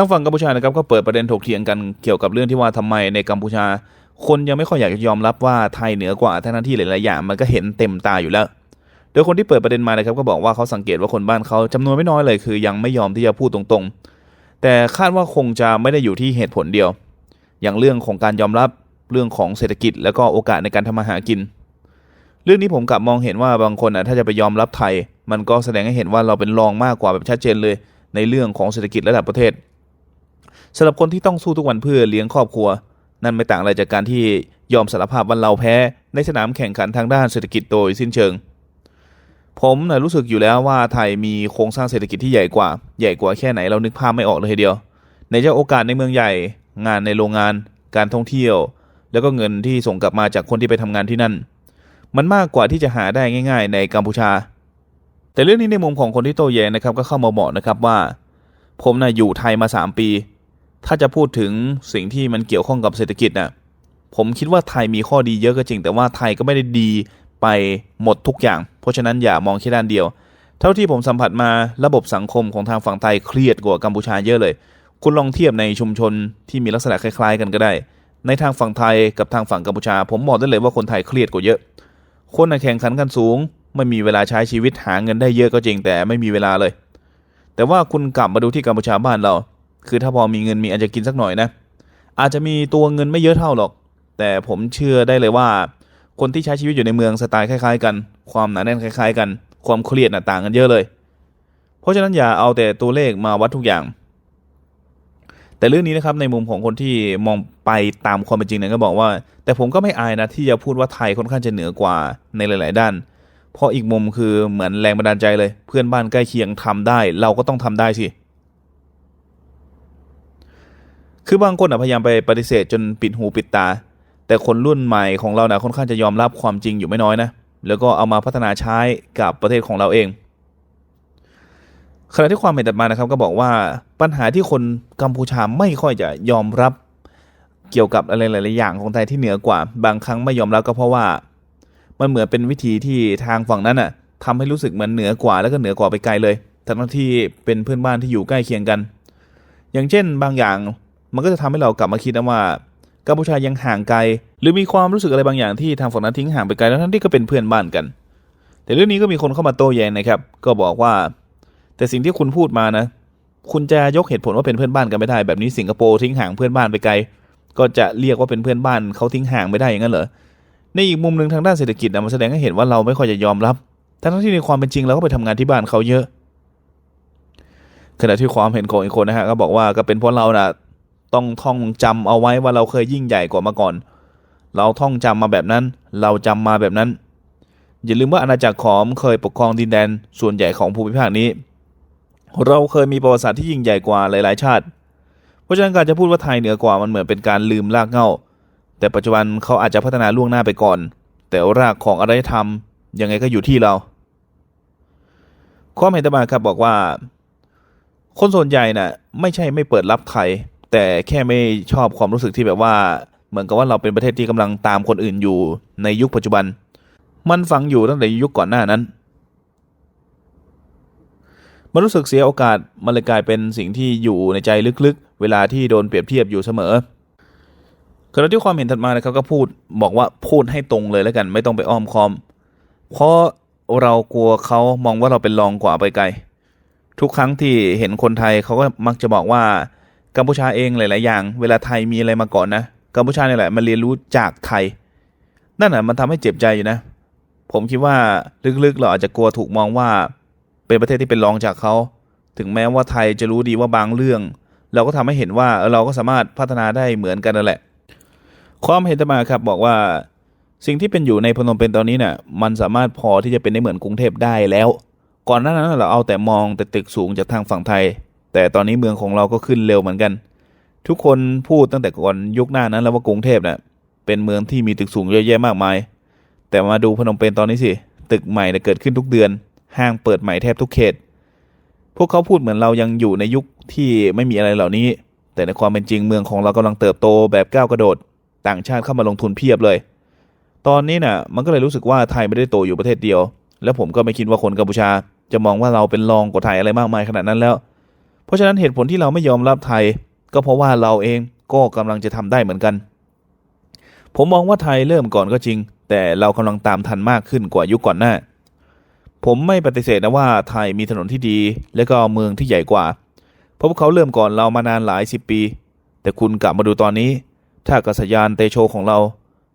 ทางฝั่งกัมพูชานะครับก็เปิดประเด็นถกเถียงกันเกี่ยวกับเรื่องที่ว่าทำไมในกัมพูชา คนยังไม่ค่อยอยากจะยอมรับว่าไทยเหนือกว่าทั้งที่หลายๆอย่างมันก็เห็นเต็มตาอยู่แล้ว โดยคนที่เปิดประเด็นมานะครับก็บอกว่าเขาสังเกตว่าคนบ้านเขาจำนวนไม่น้อยเลยคือ ยังไม่ยอมที่จะพูดตรงๆ แต่คาดว่าคงจะไม่ได้อยู่ที่เหตุผลเดียว อย่างเรื่องของการยอมรับเรื่องของเศรษฐกิจ แล้วก็โอกาสในการทำมาหากิน เรื่องนี้ผมกลับมองเห็นว่าบางคนอะถ้าจะไปยอมรับไทย มันก็แสดงให้เห็นว่าเราเป็นรองมากกว่าแบบชัดเจนเลย ในเรื่องของเศรษฐกิจระดับประเทศ สำหรับคนที่ต้องสู้ทุกวันเพื่อเลี้ยงครอบครัว นั่นไม่ต่างอะไรจากการที่ยอมสารภาพว่าเราแพ้ ในสนามแข่งขันทางด้านเศรษฐกิจโดยสิ้นเชิง ผมนะรู้สึกอยู่แล้วว่าไทยมีโครงสร้างเศรษฐกิจที่ใหญ่กว่า ใหญ่กว่าแค่ไหนเรานึกภาพไม่ออกเลยทีเดียว ในเจะโอกาสในเมืองใหญ่ งานในโรงงาน การท่องเที่ยว แล้วก็เงินที่ส่งกลับมาจากคนที่ไปทำงานที่นั่น มันมากกว่าที่จะหาได้ง่าย ๆ ในกัมพูชา แต่เรื่องนี้ในมุมของคนที่โต้แย้งนะครับก็เข้ามาบอกนะครับว่า ผมนะ่ะอยู่ไทยมา 3 ปี ถ้าจะพูดถึงสิ่งที่มันเกี่ยวข้องกับเศรษฐกิจน่ะผมคิดว่าไทยมีข้อดีเยอะก็จริง แต่ว่าไทยก็ไม่ได้ดีไปหมดทุกอย่าง เพราะฉะนั้นอย่ามองแค่ด้านเดียว เท่าที่ผมสัมผัสมาระบบสังคมของทางฝั่งไทยเครียดกว่ากัมพูชาเยอะเลย คุณลองเทียบในชุมชนที่มีลักษณะคล้าย ๆ กันก็ได้ ในทางฝั่งไทยกับทางฝั่งกัมพูชา ผมบอกได้เลยว่าคนไทยเครียดกว่าเยอะ คนแข่งขันกันสูง ไม่มีเวลาใช้ชีวิตหาเงินได้เยอะก็จริงแต่ไม่มีเวลาเลย แต่ว่าคุณกลับมาดูที่กัมพูชาบ้านเรา คือถ้าพอมีเงินมีอาจจะกินสักหน่อยนะ อาจจะมีตัวเงินไม่เยอะเท่าหรอก แต่ผมเชื่อได้เลยว่า คนที่ใช้ชีวิตอยู่ในเมืองสไตล์คล้าย ๆ กัน ความหนาแน่นคล้าย ๆ กัน ความเครียดนะต่างกันเยอะเลย เพราะฉะนั้นอย่าเอาแต่ตัวเลขมาวัดทุกอย่าง แต่เรื่องนี้นะครับในมุมของคนที่มองไปตามความเป็นจริงเนี่ยก็บอกว่า แต่ผมก็ไม่อายนะที่จะพูดว่าไทยค่อนข้างจะเหนือกว่าในหลาย ๆ ด้านเพราะอีกมุมคือเหมือนแรงบันดาลใจเลย เพื่อนบ้านใกล้เคียงทำได้ เราก็ต้องทำได้สิ คือบางคนอะพยายามไปปฏิเสธจนปิดหูปิดตา แต่คนรุ่นใหม่ของเรานะค่อนข้างจะยอมรับความจริงอยู่ไม่น้อยนะ แล้วก็เอามาพัฒนาใช้กับประเทศของเราเองขณะที่ความเห็นถัดมานะครับก็บอกว่าปัญหาที่คนกัมพูชาไม่ค่อยจะยอมรับเกี่ยวกับอะไรหลาย ๆ อย่างของไทยที่เหนือกว่า บางครั้งไม่ยอมรับก็เพราะว่า มันเหมือนเป็นวิธีที่ทางฝั่งนั้นน่ะทำให้รู้สึกเหมือนเหนือกว่าแล้วก็เหนือกว่าไปไกลเลยทั้งที่เป็นเพื่อนบ้านที่อยู่ใกล้เคียงกัน อย่างเช่น บางอย่าง มันก็จะทำให้เรากลับมาคิดนะว่ากัมพูชายังห่างไกล หรือมีความรู้สึกอะไรบางอย่างที่ทางฝั่งนั้นทิ้งห่างไปไกลแล้วทั้งที่ก็เป็นเพื่อนบ้านกัน แต่เรื่องนี้ก็มีคนเข้ามาโต้แย้งนะครับ ก็บอกว่า แต่สิ่งที่คุณพูดมานะ คุณจะยกเหตุผลว่าเป็นเพื่อนบ้านกันไม่ได้แบบนี้สิงคโปร์ทิ้งห่างเพื่อนบ้านไปไกล ก็จะเรียกว่าเป็นเพื่อนบ้านเขาทิ้งห่างไม่ได้อย่างนั้นเหรอในอีกมุมหนึ่งทางด้านเศรษฐกิจนะมันแสดงให้เห็นว่าเราไม่ค่อยจะยอมรับทั้งที่ในความเป็นจริงเราก็ไปทำงานที่บ้านเขาเยอะขณะที่ความเห็นของอีกคนนะฮะก็บอกว่าก็เป็นเพราะเรานะ่ะ ต้องท่องจำเอาไว้ว่าเราเคยยิ่งใหญ่กว่ามาก่อน เราท่องจำมาแบบนั้น เราจำมาแบบนั้น อย่าลืมว่าอาณาจักรขอมเคยปกครองดินแดนส่วนใหญ่ของภูมิภาคนี้ เราเคยมีประวัติศาสตร์ที่ยิ่งใหญ่กว่าหลาย ๆ ชาติ เพราะฉะนั้นการจะพูดว่าไทยเหนือกว่ามันเหมือนเป็นการลืมรากเหง้าแต่ปัจจุบันเขาอาจจะพัฒนาล่วงหน้าไปก่อน แต่รากของอารยธรรมยังไงก็อยู่ที่เราความเห็นต่อมาครับบอกว่า คนส่วนใหญ่น่ะไม่ใช่ไม่เปิดรับไทย แต่แค่ไม่ชอบความรู้สึกที่แบบว่า เหมือนกับว่าเราเป็นประเทศที่กำลังตามคนอื่นอยู่ในยุคปัจจุบัน มันฝังอยู่ตั้งแต่ยุคก่อนหน้านั้น มันรู้สึกเสียโอกาสมันเลยกลายเป็นสิ่งที่อยู่ในใจลึกๆ เวลาที่โดนเปรียบเทียบอยู่เสมอขณะที่ความเห็นถัดมานะครับก็พูดบอกว่าพูดให้ตรงเลยแล้วกัน ไม่ต้องไปอ้อมคอม เพราะเรากลัวเขามองว่าเราเป็นรองกว่าไปไกล ทุกครั้งที่เห็นคนไทยเขาก็มักจะบอกว่า กัมพูชาเองหลาย ๆ อย่าง เวลาไทยมีอะไรมาก่อนนะกัมพูชาเนี่ยแหละมันเรียนรู้จากไทย นั่นน่ะมันทำให้เจ็บใจอยู่นะ ผมคิดว่าลึก ๆ เราอาจจะกลัวถูกมองว่า เป็นประเทศที่เป็นรองจากเขาถึงแม้ว่าไทยจะรู้ดีว่าบางเรื่อง เราก็ทำให้เห็นว่าเราก็สามารถพัฒนาได้เหมือนกันนั่นแหละ ความเห็นต่อมาครับบอกว่าสิ่งที่เป็นอยู่ในพนมเปญตอนนี้เนี่ยมันสามารถพอที่จะเป็นได้เหมือนกรุงเทพได้แล้ว ก่อนหน้านั้นเราเอาแต่มองแต่ตึกสูงจากทางฝั่งไทย แต่ตอนนี้เมืองของเราก็ขึ้นเร็วเหมือนกัน ทุกคนพูดตั้งแต่ก่อนยุคหน้านั้นแล้วว่ากรุงเทพเนี่ยเป็นเมืองที่มีตึกสูงเยอะแยะมากมาย แต่มาดูพนมเปญตอนนี้สิตึกใหม่เนี่ยเกิดขึ้นทุกเดือน ห้างเปิดใหม่แทบทุกเขต พวกเขาพูดเหมือนเรายังอยู่ในยุคที่ไม่มีอะไรเหล่านี้ แต่ในความเป็นจริงเมืองของเรากำลังเติบโตแบบก้าวกระโดด ต่างชาติเข้ามาลงทุนเพียบเลย ตอนนี้น่ะ มันก็เลยรู้สึกว่าไทยไม่ได้โตอยู่ประเทศเดียว แล้วผมก็ไม่คิดว่าคนกัมพูชา จะมองว่าเราเป็นรองกว่าไทยอะไรมากมายขนาดนั้นแล้ว เพราะฉะนั้นเหตุผลที่เราไม่ยอมรับไทย ก็เพราะว่าเราเองก็กำลังจะทำได้เหมือนกัน ผมมองว่าไทยเริ่มก่อนก็จริง แต่เรากำลังตามทันมากขึ้นกว่ายุคก่อนหน้า ผมไม่ปฏิเสธนะว่าไทยมีถนนที่ดี และก็เมืองที่ใหญ่กว่า เพราะพวกเขาเริ่มก่อนเรามานานหลายสิบปี แต่คุณกลับมาดูตอนนี้ท่าอากาศยานเตโชของเรา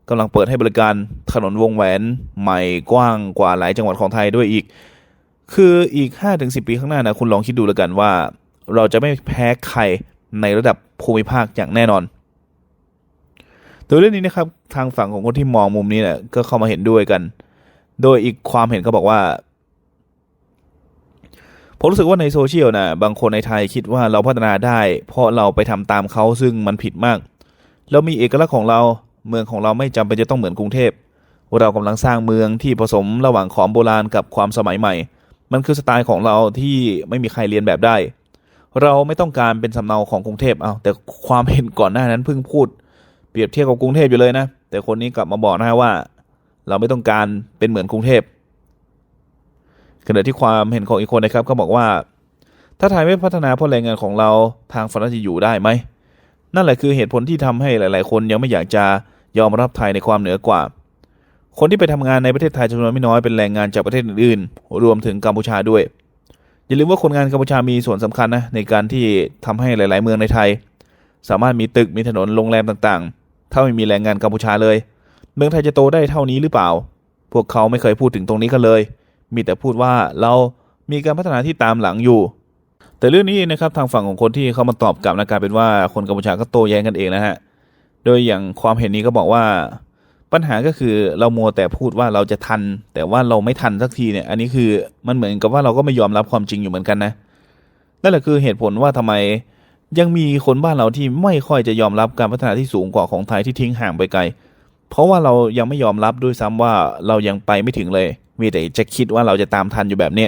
กำลังเปิดให้บริการถนนวงแหวนใหม่กว้างกว่าหลายจังหวัดของไทยด้วยอีก คืออีก 5-10 ปีข้างหน้านะคุณลองคิดดูแล้วกันว่า เราจะไม่แพ้ใครในระดับภูมิภาคอย่างแน่นอนตัวเรื่องนี้นะครับทางฝั่งของคนที่มองมุมนี้เนี่ยก็เข้ามาเห็นด้วยกัน โดยอีกความเห็นก็บอกว่าผมรู้สึกว่าในโซเชียลนะบางคนในไทยคิดว่าเราพัฒนาได้ เพราะเราไปทำตามเขาซึ่งมันผิดมาก เรามีเอกลักษณ์ของเราเมืองของเราไม่จำเป็นจะต้องเหมือนกรุงเทพเรากำลังสร้างเมืองที่ผสมระหว่างของโบราณกับความสมัยใหม่ มันคือสไตล์ของเราที่ไม่มีใครเรียนแบบได้ เราไม่ต้องการเป็นสำเนาของกรุงเทพเอาแต่ความเห็นก่อนหน้านั้นเพิ่งพูด เปรียบเทียบกับกรุงเทพอยู่เลยนะ แต่คนนี้กลับมาบอกนะว่า เราไม่ต้องการเป็นเหมือนกรุงเทพขณะที่ความเห็นของอีกคนนะครับก็บอกว่า ถ้าไทยไม่พัฒนาพราะแรงงานของเราทางฝันเราจะอยู่ได้ไหมนั่นแหละคือเหตุผลที่ทำให้หลาย ๆ คนยังไม่อยากจะยอมรับไทยในความเหนือกว่า คนที่ไปทำงานในประเทศไทยจำนวนไม่น้อยเป็นแรงงานจากประเทศอื่นๆรวมถึงกัมพูชาด้วย อย่าลืมว่าคนงานกัมพูชามีส่วนสำคัญนะในการที่ทำให้หลาย ๆ เมืองในไทย สามารถมีตึกมีถนนโรงแรมต่างๆ ถ้าไม่มีแรงงานกัมพูชาเลย เมืองไทยจะโตได้เท่านี้หรือเปล่า พวกเขาไม่เคยพูดถึงตรงนี้กันเลย มีแต่พูดว่าเรามีการพัฒนาที่ตามหลังอยู่ แต่เรื่องนี้นะครับทางฝั่งของคนที่เขามาตอบกลับนะกลายเป็นว่าคนกัมพูชาก็โต้แย้งกันเองนะฮะโดยอย่างความเห็นนี้ก็บอกว่า ปัญหาก็คือเรามัวแต่พูดว่าเราจะทัน แต่ว่าเราไม่ทันสักทีเนี่ย อันนี้คือมันเหมือนกับว่าเราก็ไม่ยอมรับความจริงอยู่เหมือนกันนะนั่นแหละคือเหตุผลว่าทำไมยังมีคนบ้านเราที่ไม่ค่อยจะยอมรับการพัฒนาที่สูงกว่าของไทยที่ทิ้งห่างไปไกล เพราะว่าเรายังไม่ยอมรับด้วยซ้ำว่าเรายังไปไม่ถึงเลย มีแต่จะคิดว่าเราจะตามทันอยู่แบบเนี้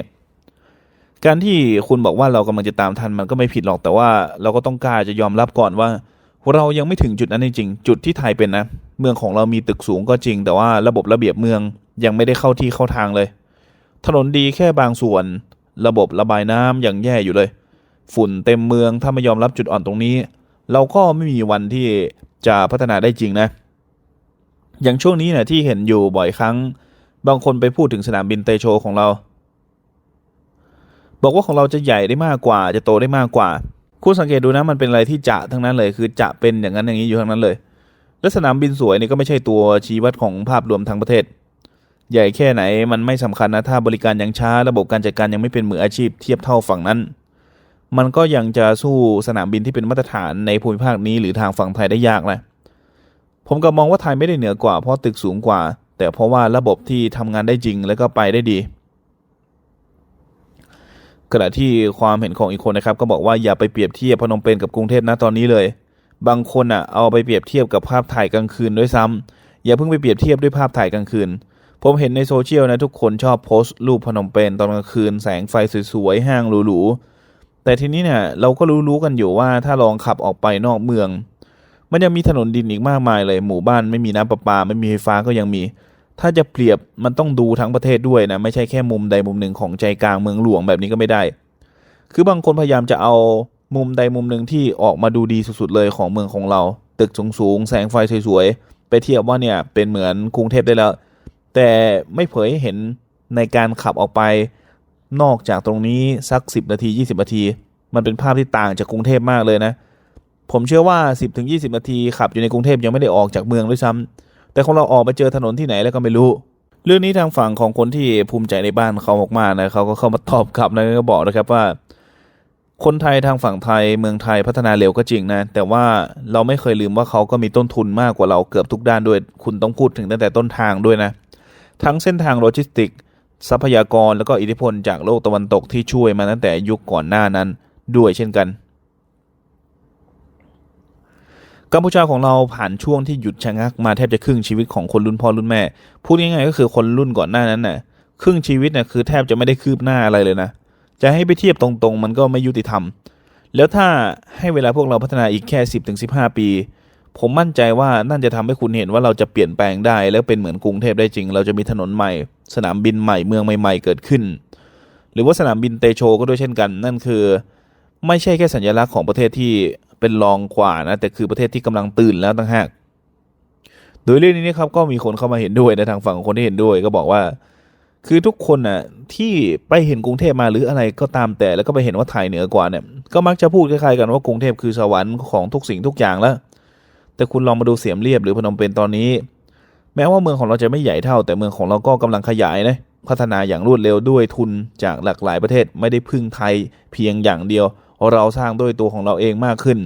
การที่คุณบอกว่าเรากำลังจะตามทันมันก็ไม่ผิดหรอกแต่ว่าเราก็ต้องกล้าจะยอมรับก่อนว่า เรายังไม่ถึงจุดนั้นจริงๆจุดที่ไทยเป็นนะ เมืองของเรามีตึกสูงก็จริง แต่ว่าระบบระเบียบเมืองยังไม่ได้เข้าที่เข้าทางเลย ถนนดีแค่บางส่วน ระบบระบายน้ำยังแย่อยู่เลย ฝุ่นเต็มเมืองถ้าไม่ยอมรับจุดอ่อนตรงนี้ เราก็ไม่มีวันที่จะพัฒนาได้จริงนะ อย่างช่วงนี้เนี่ยที่เห็นอยู่บ่อยครั้ง บางคนไปพูดถึงสนามบินเตโชของเรา บอกว่าของเราจะใหญ่ได้มากกว่า จะโตได้มากกว่า คุณสังเกตดูนะมันเป็นอะไรที่จะทั้งนั้นเลยคือจะเป็นอย่างนั้นอย่างนี้อยู่ทั้งนั้นเลย และสนามบินสวยนี่ก็ไม่ใช่ตัวชี้วัดของภาพรวมทั้งประเทศ ใหญ่แค่ไหนมันไม่สำคัญนะถ้าบริการยังช้าระบบการจัดการยังไม่เป็นมืออาชีพเทียบเท่าฝั่งนั้น มันก็ยังจะสู้สนามบินที่เป็นมาตรฐานในภูมิภาคนี้หรือทางฝั่งไทยได้ยากนะผมก็มองว่าไทยไม่ได้เหนือกว่าเพราะตึกสูงกว่า แต่เพราะว่าระบบที่ทำงานได้จริงแล้วก็ไปได้ดี ขณะที่ความเห็นของอีกคนนะครับ ก็บอกว่าอย่าไปเปรียบเทียบพนมเปญกับกรุงเทพนะตอนนี้เลย บางคนอะเอาไปเปรียบเทียบกับภาพถ่ายกลางคืนด้วยซ้ำอย่าเพิ่งไปเปรียบเทียบด้วยภาพถ่ายกลางคืน ผมเห็นในโซเชียลนะทุกคนชอบโพสต์รูปพนมเปญตอนกลางคืนแสงไฟสวยๆห้างหรูๆแต่ทีนี้เนี่ยเราก็รู้ๆกันอยู่ว่าถ้าลองขับออกไปนอกเมือง มันยังมีถนนดินอีกมากมายเลยหมู่บ้านไม่มีน้ำประปาไม่มีไฟฟ้าก็ยังมี ถ้าจะเปรียบมันต้องดูทั้งประเทศด้วยนะไม่ใช่แค่มุมใดมุมหนึ่งของใจกลางเมืองหลวงแบบนี้ก็ไม่ได้ คือบางคนพยายามจะเอามุมใดมุมหนึ่งที่ออกมาดูดีสุดๆเลยของเมืองของเรา ตึกสูงๆแสงไฟสวยๆไปเทียบว่าเนี่ยเป็นเหมือนกรุงเทพได้แล้ว แต่ไม่เผยเห็นในการขับออกไป นอกจากตรงนี้สัก 10 นาที 20 นาที มันเป็นภาพที่ต่างจากกรุงเทพมากเลยนะ ผมเชื่อว่า 10ถึง20 นาทีขับอยู่ในกรุงเทพยังไม่ได้ออกจากเมืองด้วยซ้ำ แต่ของเราออกไปเจอถนนที่ไหนแล้วก็ไม่รู้ เรื่องนี้ทางฝั่งของคนที่ภูมิใจในบ้านเขามากๆนะเขาก็เข้ามาตอบกลับนะก็บอกนะครับว่า คนไทยทางฝั่งไทยเมืองไทยพัฒนาเร็วก็จริงนะ แต่ว่าเราไม่เคยลืมว่าเขาก็มีต้นทุนมากกว่าเราเกือบทุกด้านด้วย คุณต้องพูดถึงตั้งแต่ต้นทางด้วยนะ ทั้งเส้นทางโลจิสติกส์ทรัพยากรแล้วก็อิทธิพลจากโลกตะวันตกที่ช่วยมาตั้งแต่ยุคก่อนหน้านั้นด้วยเช่นกัน กัมพูชาของเราผ่านช่วงที่หยุดชะงักมาแทบจะครึ่งชีวิตของคนรุ่นพ่อรุ่นแม่ พูดง่ายๆก็คือคนรุ่นก่อนหน้านั้นน่ะครึ่งชีวิตน่ะคือแทบจะไม่ได้คืบหน้าอะไรเลยนะ จะให้ไปเทียบตรงๆ มันก็ไม่ยุติธรรม แล้วถ้าให้เวลาพวกเราพัฒนาอีกแค่ 10-15 ปี ผมมั่นใจว่านั่นจะทำให้คุณเห็นว่าเราจะเปลี่ยนแปลงได้ แล้วเป็นเหมือนกรุงเทพได้จริง เราจะมีถนนใหม่ สนามบินใหม่เมืองใหม่ ๆ เกิดขึ้น หรือว่าสนามบินเตโชก็ด้วยเช่นกัน นั่นคือ ไม่ใช่แค่สัญลักษณ์ของประเทศที่ เป็นรองกว่านะแต่คือประเทศที่กำลังตื่นแล้วต่างหากโดยเรื่องนี้นะครับก็มีคนเข้ามาเห็นด้วยในทางฝั่งของคนที่เห็นด้วย ก็บอกว่า คือทุกคนน่ะที่ไปเห็นกรุงเทพมาหรืออะไรก็ตามแต่แล้วก็ไปเห็นว่าไทยเหนือกว่าเนี่ยก็มักจะพูดคล้ายๆกันว่ากรุงเทพคือสวรรค์ของทุกสิ่งทุกอย่างแล้ว แต่คุณลองมาดูเสียมเรียบหรือพนมเปญตอนนี้ แม้ว่าเมืองของเราจะไม่ใหญ่เท่า แต่เมืองของเราก็กำลังขยายนะพัฒนาอย่างรวดเร็วด้วยทุนจากหลากหลายประเทศไม่ได้พึ่งไทยเพียงอย่างเดียว เราสร้างด้วยตัวของเราเองมากขึ้น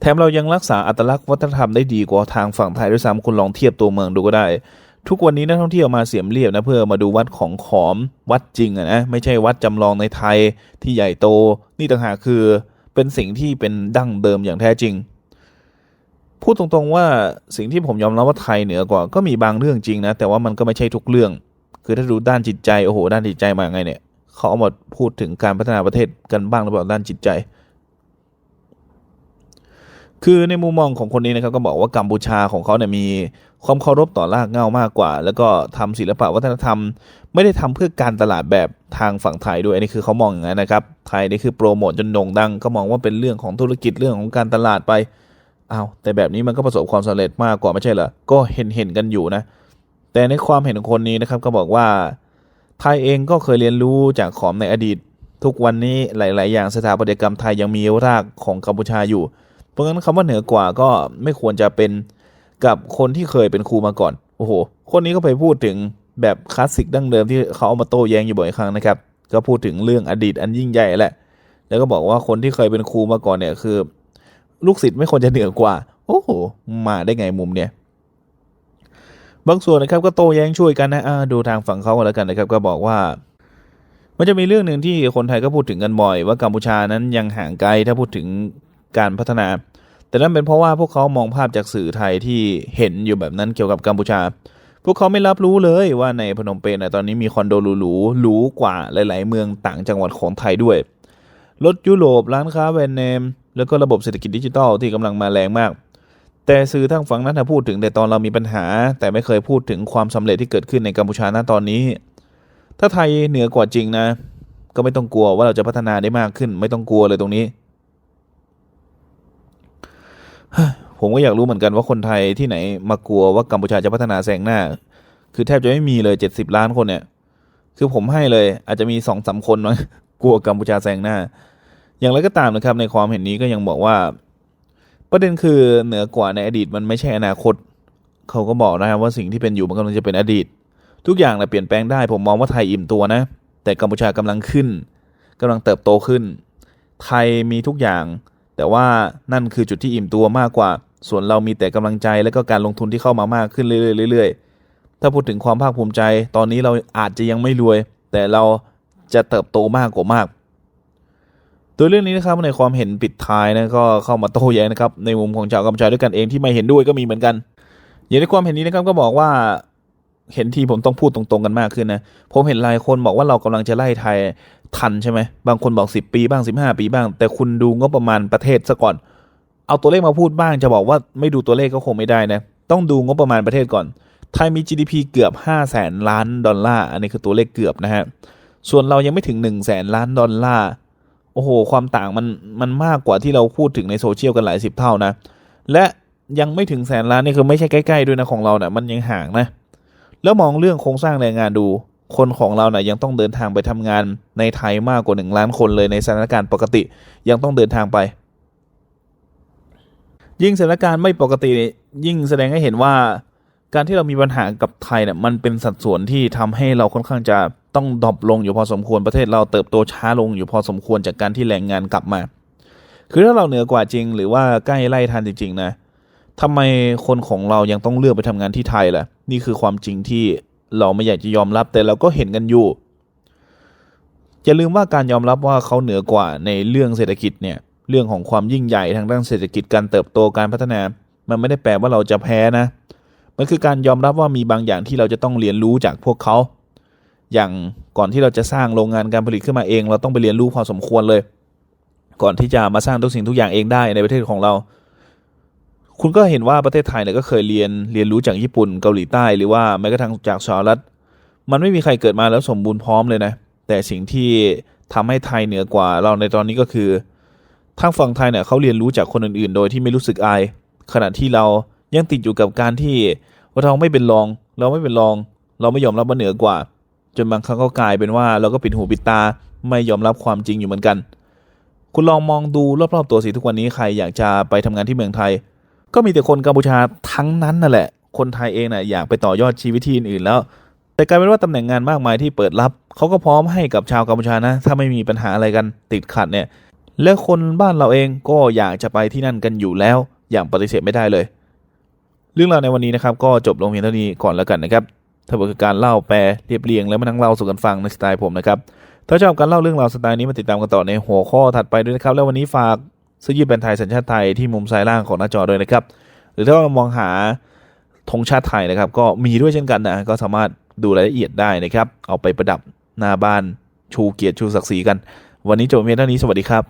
แถมเรายังรักษาอัตลักษณ์วัฒนธรรมได้ดีกว่าทางฝั่งไทยด้วยซ้ำคุณลองเทียบตัวเมืองดูก็ได้ ทุกวันนี้นักท่องเที่ยวมาเสียมเรียบนะเพื่อมาดูวัดของขอมวัดจริงอะนะไม่ใช่วัดจำลองในไทยที่ใหญ่โต นี่ต่างหากคือเป็นสิ่งที่เป็นดั้งเดิมอย่างแท้จริงพูดตรงๆว่าสิ่งที่ผมยอมรับว่าไทยเหนือกว่าก็มีบางเรื่องจริงนะ แต่ว่ามันก็ไม่ใช่ทุกเรื่อง คือถ้าดูด้านจิตใจ โอ้โห ด้านจิตใจมาไงเนี่ย เขาเอามาพูดถึงการพัฒนาประเทศกันบ้างหรือเปล่าด้านจิตใจ คือในมุมมองของคนนี้นะครับก็บอกว่ากัมพูชาของเขาเนี่ยมีความเคารพต่อรากเหง้ามากกว่า แล้วก็ทำศิลปะวัฒนธรรม ไม่ได้ทำเพื่อการตลาดแบบทางฝั่งไทยด้วยอันนี้คือเขามองอย่างนั้นนะครับ ไทยนี่คือโปรโมทจนโด่งดัง ก็มองว่าเป็นเรื่องของธุรกิจเรื่องของการตลาดไปอ้าวแต่แบบนี้มันก็ประสบความสำเร็จมากกว่าไม่ใช่เหรอก็เห็นเห็นกันอยู่นะ แต่ในความเห็นของคนนี้นะครับก็บอกว่า ไทยเองก็เคยเรียนรู้จากขอมในอดีต ทุกวันนี้หลาย ๆ อย่างสถาปัตยกรรมไทยยังมีรากของกัมพูชาอยู่ เพราะงั้นคำว่าเหนือกว่าก็ไม่ควรจะเป็นกับคนที่เคยเป็นครูมาก่อน โอ้โห คนนี้ก็ไปพูดถึงแบบคลาสสิกดั้งเดิมที่เขาเอามาโต้แย้งอยู่บ่อยครั้งนะครับ ก็พูดถึงเรื่องอดีตอันยิ่งใหญ่แหละ แล้วก็บอกว่าคนที่เคยเป็นครูมาก่อนเนี่ยคือ ลูกศิษย์ไม่ควรจะเหนือกว่า โอ้โห มาได้ไงมุมเนี่ย บางส่วนนะครับก็โต้แย้งช่วยกันนะดูทางฝั่งเขากันแล้วกันนะครับ ก็บอกว่า มันจะมีเรื่องหนึ่งที่คนไทยก็พูดถึงกันบ่อย ว่ากัมพูชานั้นยังห่างไกลถ้าพูดถึงการพัฒนา แต่นั่นเป็นเพราะว่าพวกเขามองภาพจากสื่อไทยที่เห็นอยู่แบบนั้นเกี่ยวกับกัมพูชา พวกเขาไม่รับรู้เลยว่าในพนมเปญนะตอนนี้มีคอนโดหรูๆหรูกว่าหลาย ๆ เมืองต่างจังหวัดของไทยด้วยรถยุโรปร้านค้าแบรนด์เนมแล้วก็ระบบเศรษฐกิจดิจิทัลที่กำลังมาแรงมาก แต่สื่อทางฝั่งนั้นนะพูดถึงแต่ตอนเรามีปัญหา แต่ไม่เคยพูดถึงความสำเร็จที่เกิดขึ้นในกัมพูชาณตอนนี้ ถ้าไทยเหนือกว่าจริงนะ ก็ไม่ต้องกลัวว่าเราจะพัฒนาได้มากขึ้น ไม่ต้องกลัวเลยตรงนี้ผมก็อยากรู้เหมือนกันว่าคนไทยที่ไหนมากลัวว่ากัมพูชาจะพัฒนาแซงหน้า คือแทบจะไม่มีเลยเจ็ดสิบล้านคนเนี่ย คือผมให้เลยอาจจะมีสองสามคนมั้งกลัวกัมพูชาแซงหน้า อย่างไรก็ตามนะครับในความเห็นนี้ก็ยังบอกว่า ประเด็นคือเหนือกว่าในอดีตมันไม่ใช่อนาคต เขาก็บอกนะครับว่าสิ่งที่เป็นอยู่มันกำลังจะเป็นอดีต ทุกอย่างแหละเปลี่ยนแปลงได้ ผมมองว่าไทยอิ่มตัวนะ แต่กัมพูชากำลังขึ้นกำลังเติบโตขึ้น ไทยมีทุกอย่าง แต่ว่านั่นคือจุดที่อิ่มตัวมากกว่า ส่วนเรามีแต่กำลังใจและก็การลงทุนที่เข้ามามากขึ้นเรื่อยๆถ้าพูดถึงความภาคภูมิใจ ตอนนี้เราอาจจะยังไม่รวย แต่เราจะเติบโตมากกว่ามาก ตัวเรื่องนี้นะครับในความเห็นปิดท้ายนะก็เข้ามาโต้แย้งนะครับในมุมของชาวกัมพูชาด้วยกันเองที่ไม่เห็นด้วยก็มีเหมือนกัน อย่างในความเห็นนี้นะครับก็บอกว่าเห็นทีผมต้องพูดตรงๆกันมากขึ้นนะผมเห็นหลายคนบอกว่าเรากำลังจะไล่ไทยทันใช่ไหมบางคนบอก 10 ปีบ้าง 15 ปีบ้าง แต่คุณดูงบประมาณประเทศซะก่อน เอาตัวเลขมาพูดบ้างจะบอกว่าไม่ดูตัวเลขก็คงไม่ได้นะต้องดูงบประมาณประเทศก่อน ไทยมี GDP เกือบ5แสนล้านดอลลาร์อันนี้คือตัวเลขเกือบนะฮะส่วนเรายังไม่ถึง1แสนล้านดอลลาร์ โอ้โห ความต่างมันมันมากกว่าที่เราพูดถึงในโซเชียลกันหลายสิบเท่านะ และยังไม่ถึงแสนล้านนี่คือไม่ใช่ใกล้ๆด้วยนะของเราเนะ่ยมันยังห่างนะ แล้วมองเรื่องโครงสร้างแรงงานดู คนของเราเนะ่ยยังต้องเดินทางไปทำงานในไทยมากกว่าหนึ่งล้านคนเลยในสถานการณ์ปกติ ยังต้องเดินทางไป ยิ่งสถานการณ์ไม่ปกติยิ่งแสดงให้เห็นว่า การที่เรามีปัญหากับไทยเนี่ยมันเป็นสัดส่วนที่ทำให้เราค่อนข้างจะ ต้องดรอปลงอยู่พอสมควรประเทศเราเติบโตช้าลงอยู่พอสมควรจากการที่แรงงานกลับมา คือถ้าเราเหนือกว่าจริง หรือว่าใกล้ไล่ทันจริง ๆ นะทำไมคนของเรายังต้องเลือกไปทำงานที่ไทยล่ะ นี่คือความจริงที่เราไม่อยากจะยอมรับแต่เราก็เห็นกันอยู่อย่าลืมว่าการยอมรับว่าเขาเหนือกว่าในเรื่องเศรษฐกิจเนี่ยเรื่องของความยิ่งใหญ่ทางด้านเศรษฐกิจการเติบโตการพัฒนา มันไม่ได้แปลว่าเราจะแพ้นะ มันคือการยอมรับว่ามีบางอย่างที่เราจะต้องเรียนรู้จากพวกเขา อย่างก่อนที่เราจะสร้างโรงงานการผลิตขึ้นมาเอง เราต้องไปเรียนรู้พอสมควรเลย ก่อนที่จะมาสร้างทุกสิ่งทุกอย่างเองได้ในประเทศของเรา คุณก็เห็นว่าประเทศไทยเนี่ยก็เคยเรียนเรียนรู้จากญี่ปุ่นเกาหลีใต้หรือว่าแม้กระทั่งจากสหรัฐมันไม่มีใครเกิดมาแล้วสมบูรณ์พร้อมเลยนะ แต่สิ่งที่ทำให้ไทยเหนือกว่าเราในตอนนี้ก็คือทางฝั่งไทยเนี่ยเขาเรียนรู้จากคนอื่นๆ โดยที่ไม่รู้สึกอาย ขณะที่เรายังติดอยู่กับการที่เราไม่เป็นรอง เราไม่เป็นรอง เราไม่ยอมรับว่าเหนือกว่า จนบางครั้งก็กลายเป็นว่าเราก็ปิดหูปิดตาไม่ยอมรับความจริงอยู่เหมือนกัน คุณลองมองดูรอบๆตัวสิทุกวันนี้ใครอยากจะไปทำงานที่เมืองไทย ก็มีแต่คนกัมพูชาทั้งนั้นนั่นแหละ คนไทยเองน่ะอยากไปต่อยอดชีวิตที่อื่นๆแล้ว แต่กลายเป็นว่าตำแหน่งงานมากมายที่เปิดรับเขาก็พร้อมให้กับชาวกัมพูชานะ ถ้าไม่มีปัญหาอะไรกันติดขัดเนี่ยและคนบ้านเราเองก็อยากจะไปที่นั่นกันอยู่แล้ว อย่างปฏิเสธไม่ได้เลย เรื่องราวในวันนี้นะครับก็จบลงเพียงเท่านี้ก่อนแล้วกันนะครับ ถ้าเกิดคือการเล่าแปลเรียบเรียงแล้วมานั่งเล่าสู่กันฟังในสไตล์ผมนะครับถ้าชอบการเล่าเรื่องราวสไตล์นี้มาติดตามกันต่อในหัวข้อถัดไปด้วยนะครับ แล้ววันนี้ฝากเสื้อยืดแบรนด์ไทยสัญชาติไทยที่มุมซ้ายล่างของหน้าจอด้วยนะครับ หรือถ้าเรามองหาธงชาติไทยนะครับ ก็มีด้วยเช่นกันนะก็สามารถดูรายละเอียดได้นะครับ เอาไปประดับหน้าบ้านชูเกียรติชูศักดิ์ศรีกัน วันนี้จบเพียงเท่านี้สวัสดีครับ